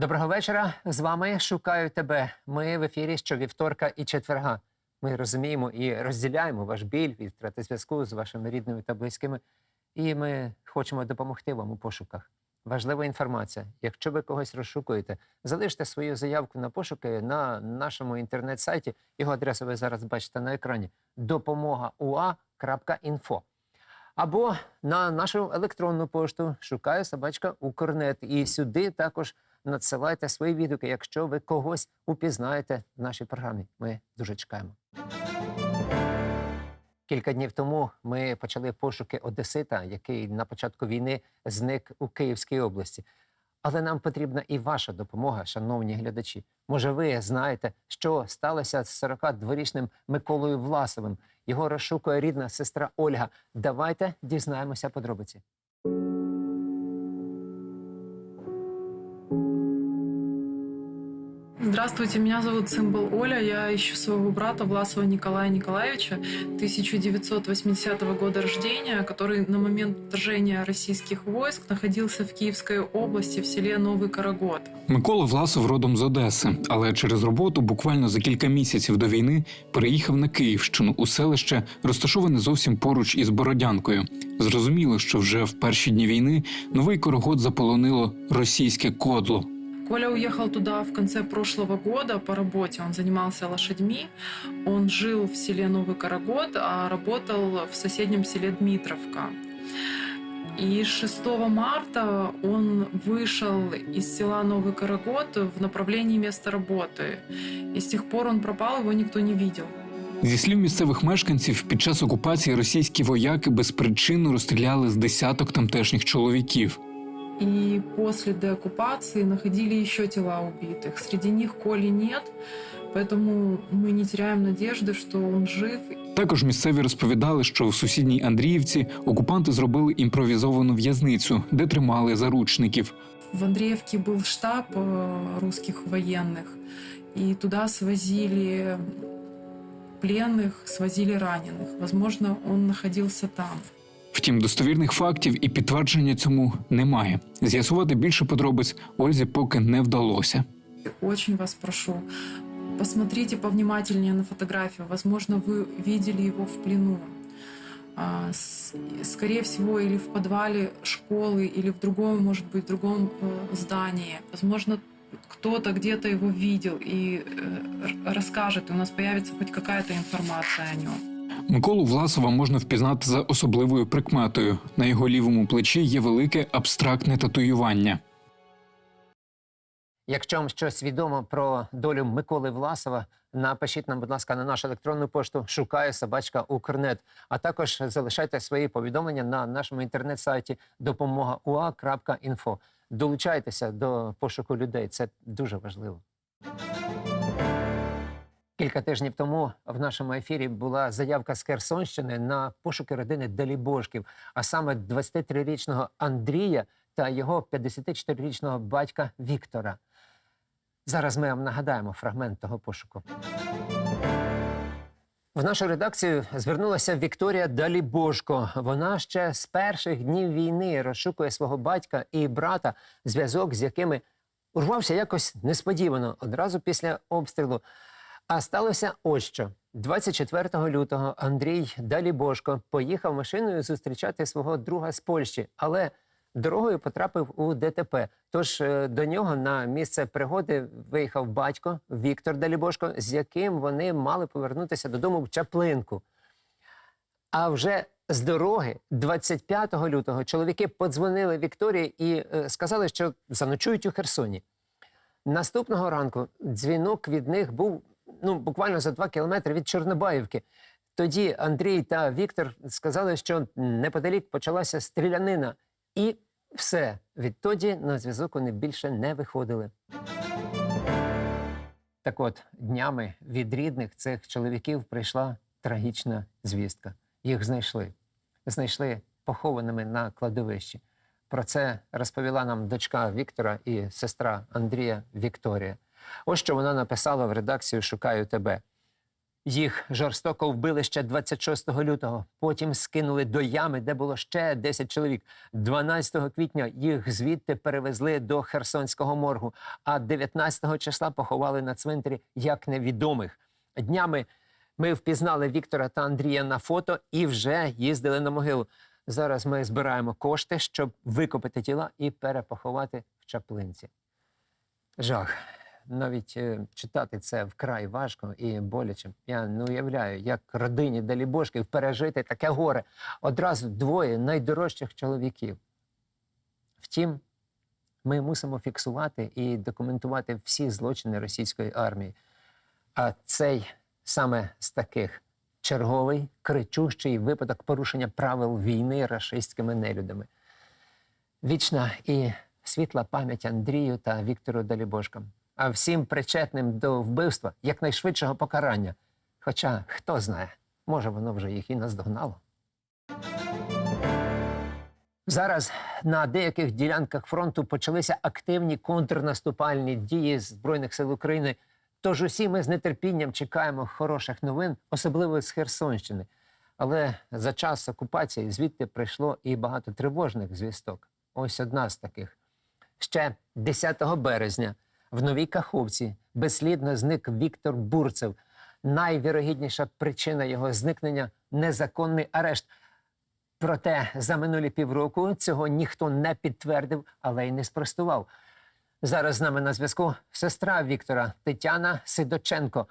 Доброго вечора. З вами шукаю тебе. Ми в ефірі щовівторка і четверга. Ми розуміємо і розділяємо ваш біль від втрати зв'язку з вашими рідними та близькими. І ми хочемо допомогти вам у пошуках. Важлива інформація. Якщо ви когось розшукуєте, залиште свою заявку на пошуки на нашому інтернет-сайті. Його адресу ви зараз бачите на екрані допомогаua.info. Або на нашу електронну пошту шукаю собачка Укрнет. І сюди також надсилайте свої відгуки, якщо ви когось упізнаєте в нашій програмі. Ми дуже чекаємо. Кілька днів тому ми почали пошуки Одесита, який на початку війни зник у Київській області. Але нам потрібна і ваша допомога, шановні глядачі. Може, ви знаєте, що сталося з 42-річним Миколою Власовим. Його розшукує рідна сестра Ольга. Давайте дізнаємося подробиці. Здравствуйте, меня зовут Цимбал Оля. Я ищу своего брата Власова Николая Николаевича, 1980 года рождения, который на момент вторжения российских войск находился в Киевской области в селе Новый Карагод. Микола Власов родом з Одеси, але через роботу буквально за кілька місяців до війни переїхав на Київщину у селище, розташоване зовсім поруч із Бородянкою. Зрозуміло, що вже в перші дні війни новий Корогод заполонило російське кодло. Коля уехал туда в конце прошлого года по работе. Он занимался лошадьми. Он жил в селе Новый Карагод, а работал в соседнем селе Дмитровка. И 6 марта он вышел из села Новый Карагод в направлении места работы. И с тех пор он пропал, его никто не видел. Зі слів місцевих мешканців, під час окупації російські вояки безпричинно розстріляли з десяток тамтешніх чоловіків. И после деоккупации находили еще тела убитых. Среди них Коли нет, поэтому мы не теряем надежды, что он жив Також місцеві розповідали, що в сусідній Андріївці окупанти зробили імпровізовану в'язницю, де тримали заручників. В Андреевке был штаб э, русских военных, и туда свозили пленных, свозили раненых. Возможно, он находился там. Втім, достовірних фактів і підтвердження цьому немає. З'ясувати більше подробиць Ользі поки не вдалося. Очень вас прошу, посмотрите повнимательнее на фотографию. Возможно, вы видели его в плену. А, с- Скорее всего, или в подвале школы, или в другом, может быть, в другом э, здании. Возможно, кто-то где-то его видел и э, р- расскажет, и у нас появится хоть какая-то информация о нем. Миколу Власова можна впізнати за особливою прикметою. На його лівому плечі є велике абстрактне татуювання. Якщо вам щось відомо про долю Миколи Власова, напишіть нам, будь ласка, на нашу електронну пошту шукаю собачка Укрнет. А також залишайте свої повідомлення на нашому інтернет-сайті допомогаua.info. Долучайтеся до пошуку людей. Це дуже важливо. Кілька тижнів тому в нашому ефірі була заявка з Херсонщини на пошуки родини Далібошків, а саме 23-річного Андрія та його 54-річного батька Віктора. Зараз ми вам нагадаємо фрагмент того пошуку. В нашу редакцію звернулася Вікторія Далібошко. Вона ще з перших днів війни розшукує свого батька і брата, зв'язок з якими урвався якось несподівано одразу після обстрілу. А сталося ось що. 24 лютого Андрій Далібошко поїхав машиною зустрічати свого друга з Польщі, але дорогою потрапив у ДТП. Тож е, до нього на місце пригоди виїхав батько Віктор Далібошко, з яким вони мали повернутися додому в Чаплинку. А вже з дороги, 25 лютого, чоловіки подзвонили Вікторії і е, сказали, що заночують у Херсоні. Наступного ранку дзвінок від них був ну, буквально за два кілометри від Чорнобаївки. Тоді Андрій та Віктор сказали, що неподалік почалася стрілянина, і все. Відтоді на зв'язок вони більше не виходили. Так от, днями від рідних цих чоловіків прийшла трагічна звістка. Їх знайшли. Знайшли похованими на кладовищі. Про це розповіла нам дочка Віктора і сестра Андрія Вікторія. Ось що вона написала в редакцію Шукаю тебе. Їх жорстоко вбили ще 26 лютого. Потім скинули до ями, де було ще 10 чоловік. 12 квітня їх звідти перевезли до Херсонського моргу, а 19 числа поховали на цвинтарі як невідомих. Днями ми впізнали Віктора та Андрія на фото і вже їздили на могилу. Зараз ми збираємо кошти, щоб викопати тіла і перепоховати в чаплинці. Жах. Навіть е, читати це вкрай важко і боляче. Я не уявляю, як родині Далібошків пережити таке горе. Одразу двоє найдорожчих чоловіків. Втім, ми мусимо фіксувати і документувати всі злочини російської армії. А цей саме з таких черговий кричущий випадок порушення правил війни рашистськими нелюдами. Вічна і світла пам'ять Андрію та Віктору Далібошкам, всім причетним до вбивства якнайшвидшого покарання. Хоча хто знає, може воно вже їх і наздогнало. Зараз на деяких ділянках фронту почалися активні контрнаступальні дії Збройних сил України. Тож усі ми з нетерпінням чекаємо хороших новин, особливо з Херсонщини. Але за час окупації звідти прийшло і багато тривожних звісток. Ось одна з таких. Ще 10 березня в Новій Каховці безслідно зник Віктор Бурцев. Найвірогідніша причина його зникнення незаконний арешт. Проте за минулі півроку цього ніхто не підтвердив, але й не спростував. Зараз з нами на зв'язку сестра Віктора Тетяна Сидоченко.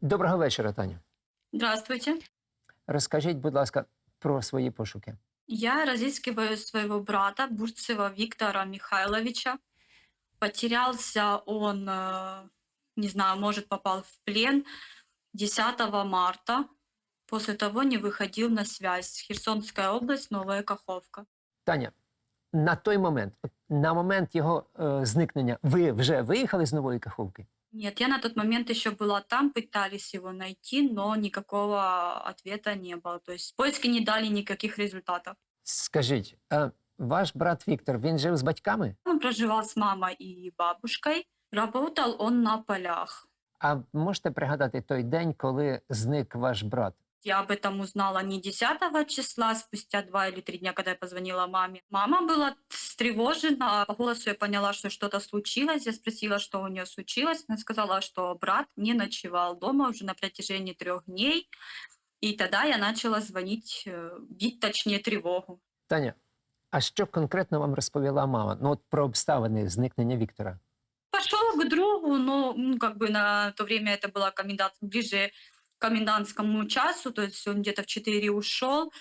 Доброго вечора, Таню. Здравствуйте. Розкажіть, будь ласка, про свої пошуки. Я разыскиваю своего брата Бурцева Виктора Михайловича. Потерялся он, э, не знаю, может, попал в плен 10 марта. После того не выходил на связь. Херсонская область, Новая Каховка. Таня, на той момент, от на момент його е, зникнення, ви вже виїхали з Нової Каховки? Нет, я на тот момент еще была там, пытались его найти, но никакого ответа не было. То есть поиски не дали никаких результатов. Скажіть, а ваш брат Віктор, він жив з батьками? Он проживал с мамой и бабушкой. Работал он на полях. А можете пригадати той день, коли зник ваш брат? Я об этом узнала не 10 числа, спустя два или три дня, когда я позвонила маме. Мама была встревожена, по голосу я поняла, что что-то случилось. Я спросила, что у нее случилось. Она сказала, что брат не ночевал дома уже на протяжении трех дней. И тогда я начала звонить, э, бить точнее тревогу. Таня, а що конкретно вам розповіла мама? Ну, от про обставини зникнення Віктора. Пошел к другу, но ну, как бы на то время это было комендант, ближе к комендантскому часу, то есть он где-то в 4 ушел,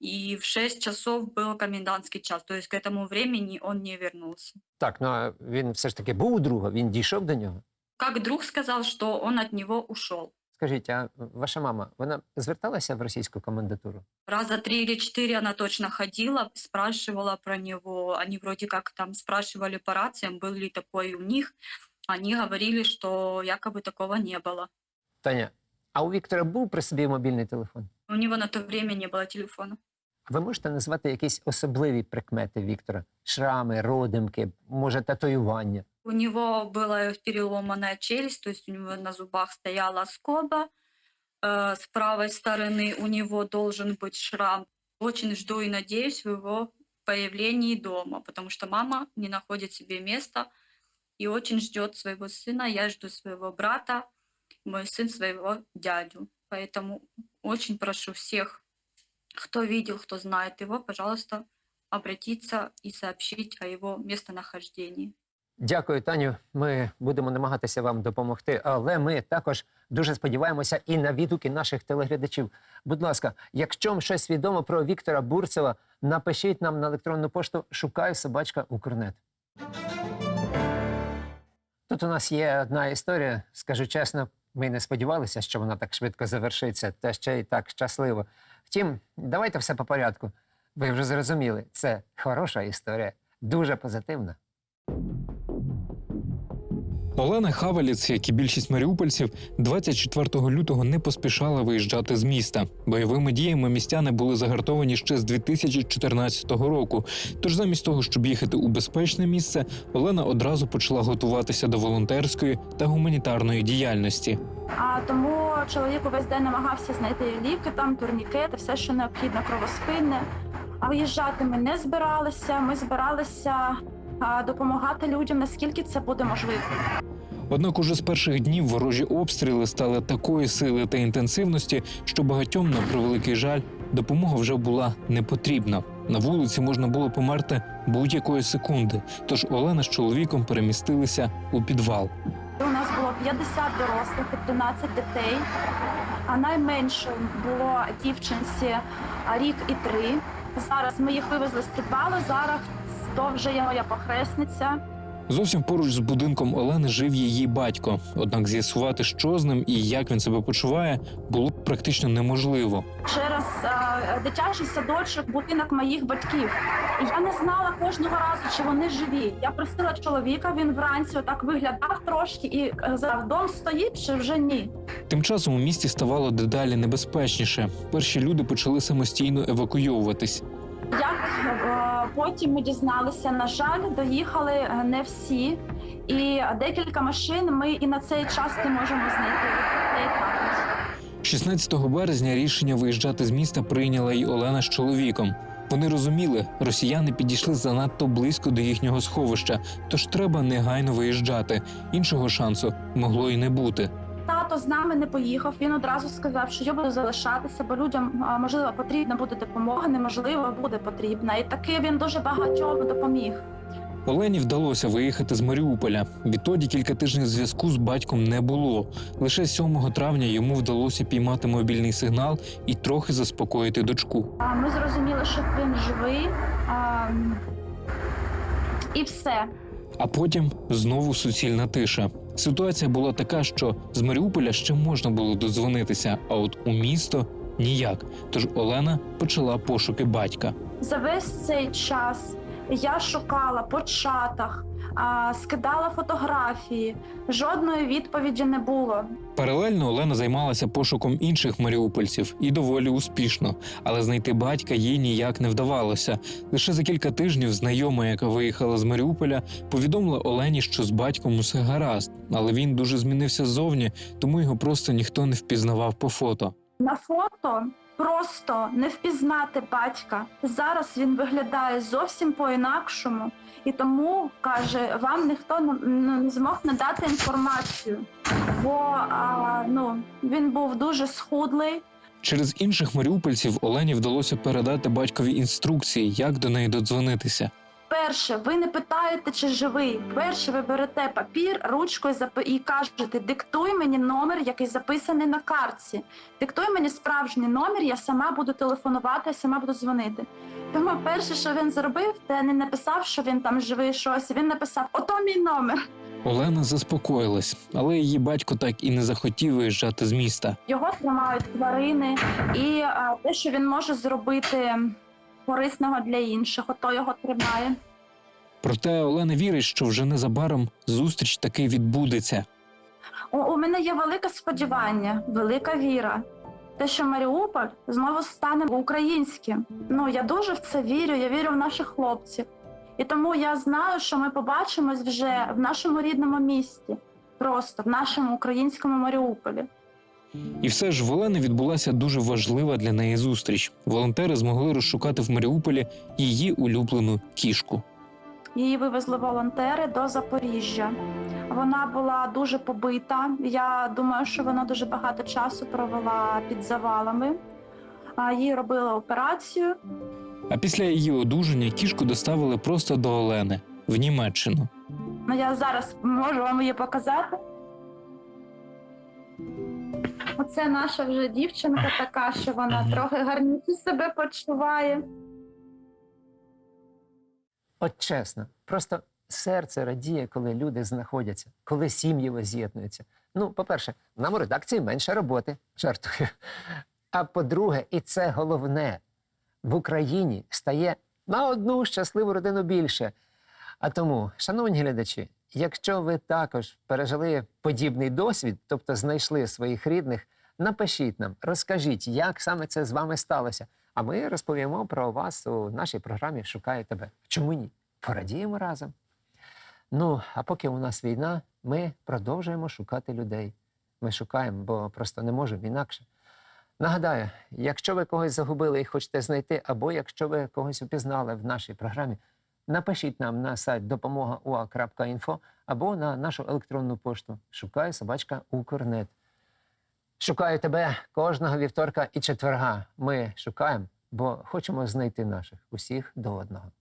и в 6 часов был комендантский час, то есть к этому времени он не вернулся. Так, ну а він все ж таки був у друга, він дійшов до нього. Как друг сказал, что он от него ушел. Скажіть, а ваша мама вона зверталася в російську комендатуру? Раза три или четыре она точно ходила, спрашивала про него. Они вроде как там спрашивали по рациям, был ли такой у них. Они говорили, что якобы такого не было. Таня, а у Віктора був при собі мобільний телефон? У него на то время не было телефона. Ви можете назвати якісь особливі прикмети Віктора? Шрами, родимки, може, татуювання? У него была переломанная челюсть, то есть у него на зубах стояла скоба. Э, С правой стороны у него должен быть шрам. Очень жду и надеюсь в его появлении дома, потому что мама не находит себе места и очень ждет своего сына. Я жду своего брата, мой сын своего дядю. Поэтому очень прошу всех, кто видел, кто знает его, пожалуйста, обратиться и сообщить о его местонахождении. Дякую, Таню. Ми будемо намагатися вам допомогти, але ми також дуже сподіваємося і на відгуки наших телеглядачів. Будь ласка, якщо вам щось відомо про Віктора Бурцева, напишіть нам на електронну пошту шукаю собачка Укрнет. Тут у нас є одна історія. Скажу чесно, ми не сподівалися, що вона так швидко завершиться, та ще й так щасливо. Втім, давайте все по порядку. Ви вже зрозуміли, це хороша історія, дуже позитивна. Олена Хаваліц, як і більшість маріупольців, 24 лютого не поспішала виїжджати з міста. Бойовими діями містяни були загартовані ще з 2014 року. Тож, замість того, щоб їхати у безпечне місце, Олена одразу почала готуватися до волонтерської та гуманітарної діяльності. А тому чоловік увесь день намагався знайти ліки, там турнікети, все, що необхідно, кровоспинне. А виїжджати ми не збиралися. Ми збиралися допомагати людям, наскільки це буде можливо. Однак уже з перших днів ворожі обстріли стали такої сили та інтенсивності, що багатьом, на превеликий жаль, допомога вже була не потрібна. На вулиці можна було померти будь-якої секунди. Тож Олена з чоловіком перемістилися у підвал. У нас було 50 дорослих і 13 дітей. А найменшою було дівчинці рік і три. Зараз ми їх вивезли з підвалу. Зараз то вже є моя похресниця. Зовсім поруч з будинком Олени жив її батько. Однак з'ясувати, що з ним і як він себе почуває, було практично неможливо. через е, дитячий садочок, будинок моїх батьків. І я не знала кожного разу, чи вони живі. Я просила чоловіка, він вранці отак виглядав трошки і казав, дом стоїть чи вже ні. Тим часом у місті ставало дедалі небезпечніше. Перші люди почали самостійно евакуйовуватись. Як е, потім ми дізналися, на жаль, доїхали е, не всі, і декілька машин ми і на цей час не можемо знайти. Дітей 16 березня рішення виїжджати з міста прийняла й Олена з чоловіком. Вони розуміли, росіяни підійшли занадто близько до їхнього сховища, тож треба негайно виїжджати. Іншого шансу могло й не бути. Тато з нами не поїхав. Він одразу сказав, що я буду залишатися, бо людям можливо потрібна буде допомога, неможливо буде потрібна. І таки він дуже багатьом допоміг. Олені вдалося виїхати з Маріуполя. Відтоді кілька тижнів зв'язку з батьком не було. Лише 7 травня йому вдалося піймати мобільний сигнал і трохи заспокоїти дочку. Ми зрозуміли, що він живий. А, і все. А потім знову суцільна тиша. Ситуація була така, що з Маріуполя ще можна було додзвонитися, а от у місто ніяк. Тож Олена почала пошуки батька. За весь цей час я шукала по чатах, а, скидала фотографії. Жодної відповіді не було. Паралельно Олена займалася пошуком інших маріупольців і доволі успішно, але знайти батька їй ніяк не вдавалося. Лише за кілька тижнів знайома, яка виїхала з Маріуполя, повідомила Олені, що з батьком усе гаразд, але він дуже змінився ззовні, тому його просто ніхто не впізнавав по фото. На фото просто не впізнати батька. Зараз він виглядає зовсім по-інакшому, і тому каже, вам ніхто не, змог надати інформацію, бо а, ну, він був дуже схудлий. Через інших маріупольців Олені вдалося передати батькові інструкції, як до неї додзвонитися. Перше, ви не питаєте, чи живий. Перше, ви берете папір, ручку і кажете, диктуй мені номер, який записаний на картці. Диктуй мені справжній номер, я сама буду телефонувати, я сама буду дзвонити. Тому перше, що він зробив, це не написав, що він там живий щось. Він написав: Ото мій номер. Олена заспокоїлась, але її батько так і не захотів виїжджати з міста. Його тримають тварини, і а, те, що він може зробити корисного для інших, ото його тримає. Проте Олена вірить, що вже незабаром зустріч таки відбудеться. У, у мене є велике сподівання, велика віра. Те, що Маріуполь знову стане українським. Ну я дуже в це вірю. Я вірю в наших хлопців. І тому я знаю, що ми побачимось вже в нашому рідному місті, просто в нашому українському Маріуполі. І все ж в Олени відбулася дуже важлива для неї зустріч. Волонтери змогли розшукати в Маріуполі її улюблену кішку. Її вивезли волонтери до Запоріжжя. Вона була дуже побита. Я думаю, що вона дуже багато часу провела під завалами. Їй робили операцію. А після її одужання кішку доставили просто до Олени в Німеччину. Ну, я зараз можу вам її показати. Оце наша вже дівчинка така, що вона Мгм. трохи гарніше себе почуває. От чесно, просто серце радіє, коли люди знаходяться, коли сім'ї воз'єднуються. Ну, по-перше, нам у редакції менше роботи, жартую. А по-друге, і це головне, в Україні стає на одну щасливу родину більше. А тому, шановні глядачі, Якщо ви також пережили подібний досвід, тобто знайшли своїх рідних, напишіть нам, розкажіть, як саме це з вами сталося. А ми розповімо про вас у нашій програмі Шукаю тебе. Чому ні? Порадіємо разом. Ну, а поки у нас війна, ми продовжуємо шукати людей. Ми шукаємо, бо просто не можемо інакше. Нагадаю, якщо ви когось загубили і хочете знайти, або якщо ви когось упізнали в нашій програмі, напишіть нам на сайт допомога.ua.info або на нашу електронну пошту шукаю собачка Укрнет. Шукаю тебе кожного вівторка і четверга. Ми шукаємо, бо хочемо знайти наших усіх до одного.